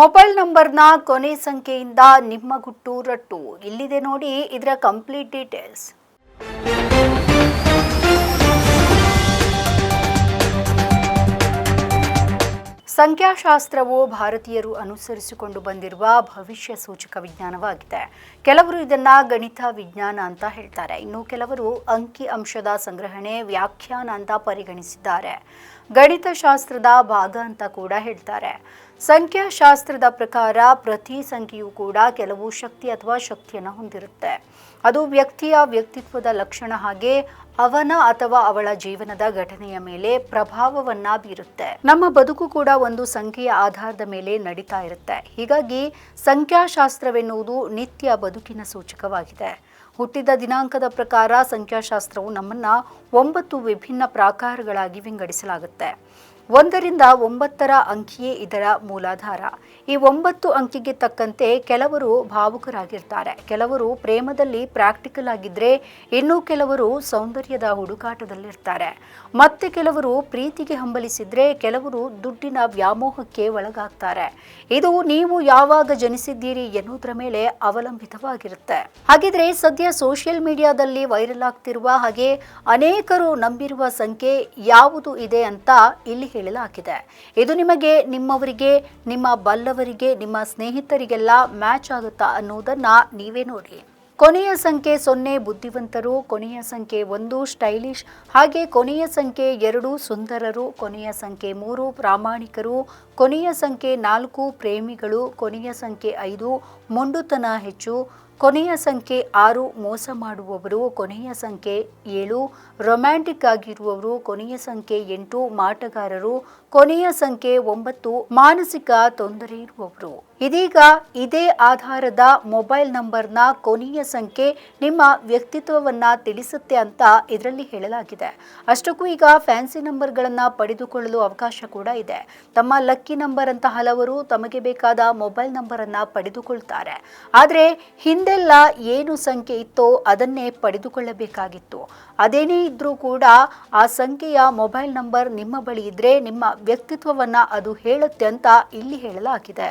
Mobile ನಂಬರ್ನ ಕೊನೆ ಸಂಖ್ಯೆಯಿಂದ ನಿಮ್ಮ ಗುಟ್ಟು ರಟ್ಟು. ಇಲ್ಲಿದೆ ನೋಡಿ ಇದರ ಕಂಪ್ಲೀಟ್ ಡೀಟೇಲ್ಸ್. ಸಂಖ್ಯಾಶಾಸ್ತ್ರವು ಭಾರತೀಯರು ಅನುಸರಿಸಿಕೊಂಡು ಬಂದಿರುವ ಭವಿಷ್ಯ ಸೂಚಕ ವಿಜ್ಞಾನವಾಗಿದೆ. ಕೆಲವರು ಇದನ್ನ ಗಣಿತ ವಿಜ್ಞಾನ ಅಂತ ಹೇಳ್ತಾರೆ. ಇನ್ನು ಕೆಲವರು ಅಂಕಿ ಅಂಶದ ಸಂಗ್ರಹಣೆ, ವ್ಯಾಖ್ಯಾನ ಅಂತ ಪರಿಗಣಿಸಿದ್ದಾರೆ. ಗಣಿತಶಾಸ್ತ್ರದ ಭಾಗ ಅಂತ ಕೂಡ ಹೇಳ್ತಾರೆ. ಸಂಖ್ಯಾಶಾಸ್ತ್ರದ ಪ್ರಕಾರ ಪ್ರತಿ ಸಂಖ್ಯೆಯೂ ಕೂಡ ಕೆಲವು ಶಕ್ತಿ ಅಥವಾ ಶಕ್ತಿಯನ್ನು ಹೊಂದಿರುತ್ತೆ. ಅದು ವ್ಯಕ್ತಿಯ ವ್ಯಕ್ತಿತ್ವದ ಲಕ್ಷಣ ಹಾಗೆ ಅವನ ಅಥವಾ ಅವಳ ಜೀವನದ ಘಟನೆಯ ಮೇಲೆ ಪ್ರಭಾವವನ್ನ ಬೀರುತ್ತೆ. ನಮ್ಮ ಬದುಕು ಕೂಡ ಒಂದು ಸಂಖ್ಯೆಯ ಆಧಾರದ ಮೇಲೆ ನಡೀತಾ ಇರುತ್ತೆ. ಹೀಗಾಗಿ ಸಂಖ್ಯಾಶಾಸ್ತ್ರವೆನ್ನುವುದು ನಿತ್ಯ ಬದುಕಿನ ಸೂಚಕವಾಗಿದೆ. ಹುಟ್ಟಿದ ದಿನಾಂಕದ ಪ್ರಕಾರ ಸಂಖ್ಯಾಶಾಸ್ತ್ರವು ನಮ್ಮನ್ನ ಒಂಬತ್ತು ವಿಭಿನ್ನ ಪ್ರಾಕಾರಗಳಾಗಿ ವಿಂಗಡಿಸಲಾಗುತ್ತೆ. ಒಂದರಿಂದ ಒಂಬತ್ತರ ಅಂಕಿಯೇ ಇದರ ಮೂಲಾಧಾರ. ಈ ಒಂಬತ್ತು ಅಂಕಿಗೆ ತಕ್ಕಂತೆ ಕೆಲವರು ಭಾವುಕರಾಗಿರ್ತಾರೆ. ಕೆಲವರು ಪ್ರೇಮದಲ್ಲಿ ಪ್ರಾಕ್ಟಿಕಲ್ ಆಗಿದ್ರೆ ಇನ್ನೂ ಕೆಲವರು ಸೌಂದರ್ಯದ ಹುಡುಕಾಟದಲ್ಲಿರ್ತಾರೆ. ಮತ್ತೆ ಕೆಲವರು ಪ್ರೀತಿಗೆ ಹಂಬಲಿಸಿದ್ರೆ ಕೆಲವರು ದುಡ್ಡಿನ ವ್ಯಾಮೋಹಕ್ಕೆ ಒಳಗಾಗ್ತಾರೆ. ಇದು ನೀವು ಯಾವಾಗ ಜನಿಸಿದ್ದೀರಿ ಎನ್ನುವುದರ ಮೇಲೆ ಅವಲಂಬಿತವಾಗಿರುತ್ತೆ. ಹಾಗಿದ್ರೆ ಸದ್ಯ ಸೋಷಿಯಲ್ ಮೀಡಿಯಾದಲ್ಲಿ ವೈರಲ್ ಆಗ್ತಿರುವ ಹಾಗೆ ಅನೇಕರು ನಂಬಿರುವ ಸಂಖ್ಯೆ ಯಾವುದು ಇದೆ ಅಂತ ಇಲ್ಲಿ ಹೇಳಲಾಗಿದೆ. ಇದು ನಿಮಗೆ, ನಿಮ್ಮವರಿಗೆ, ನಿಮ್ಮ ಬಲ್ಲವರಿಗೆ, ನಿಮ್ಮ ಸ್ನೇಹಿತರಿಗೆಲ್ಲ ಮ್ಯಾಚ್ ಆಗುತ್ತಾ ಅನ್ನೋದನ್ನ ನೀವೇ ನೋಡಿ. ಕೊನೆಯ ಸಂಖ್ಯೆ ಸೊನ್ನೆ ಬುದ್ಧಿವಂತರು, ಕೊನೆಯ ಸಂಖ್ಯೆ ಒಂದು ಸ್ಟೈಲಿಶ್, ಹಾಗೆ ಕೊನೆಯ ಸಂಖ್ಯೆ ಎರಡು ಸುಂದರರು, ಕೊನೆಯ ಸಂಖ್ಯೆ ಮೂರು ಪ್ರಾಮಾಣಿಕರು, ಕೊನೆಯ ಸಂಖ್ಯೆ ನಾಲ್ಕು ಪ್ರೇಮಿಗಳು, ಕೊನೆಯ ಸಂಖ್ಯೆ ಐದು ಮೊಂಡುತನ ಹೆಚ್ಚು ಕೊನೆಯ ಸಂಖ್ಯೆ ಆರು ಮೋಸ ಮಾಡುವವರು, ಕೊನೆಯ ಸಂಖ್ಯೆ ಏಳು ರೊಮ್ಯಾಂಟಿಕ್ ಆಗಿರುವವರು, ಕೊನೆಯ ಸಂಖ್ಯೆ ಎಂಟು ಮಾಟಗಾರರು, ಕೊನೆಯ ಸಂಖ್ಯೆ ಒಂಬತ್ತು ಮಾನಸಿಕ ತೊಂದರೆ ಇರುವವರು. ಇದೀಗ ಇದೇ ಆಧಾರದ ಮೊಬೈಲ್ ನಂಬರ್ನ ಕೊನೆಯ ಸಂಖ್ಯೆ ನಿಮ್ಮ ವ್ಯಕ್ತಿತ್ವವನ್ನ ತಿಳಿಸುತ್ತೆ ಅಂತ ಇದರಲ್ಲಿ ಹೇಳಲಾಗಿದೆ. ಅಷ್ಟಕ್ಕೂ ಈಗ ಫ್ಯಾನ್ಸಿ ನಂಬರ್ಗಳನ್ನು ಪಡೆದುಕೊಳ್ಳಲು ಅವಕಾಶ ಕೂಡ ಇದೆ. ತಮ್ಮ ಲಕ್ಕಿ ನಂಬರ್ ಅಂತ ಹಲವರು ತಮಗೆ ಬೇಕಾದ ಮೊಬೈಲ್ ನಂಬರನ್ನು ಪಡೆದುಕೊಳ್ತಾರೆ. ಆದರೆ ಹಿಂದೆಲ್ಲ ಏನು ಸಂಖ್ಯೆ ಇತ್ತೋ ಅದನ್ನೇ ಪಡೆದುಕೊಳ್ಳಬೇಕಾಗಿತ್ತು. ಅದೇನೇ ಇದ್ರೂ ಕೂಡ ಆ ಸಂಖ್ಯೆಯ ಮೊಬೈಲ್ ನಂಬರ್ ನಿಮ್ಮ ಬಳಿ ಇದ್ರೆ ನಿಮ್ಮ ವ್ಯಕ್ತಿತ್ವವನ್ನು ಅದು ಹೇಳುತ್ತೆ ಅಂತ ಇಲ್ಲಿ ಹೇಳಲಾಗಿದೆ.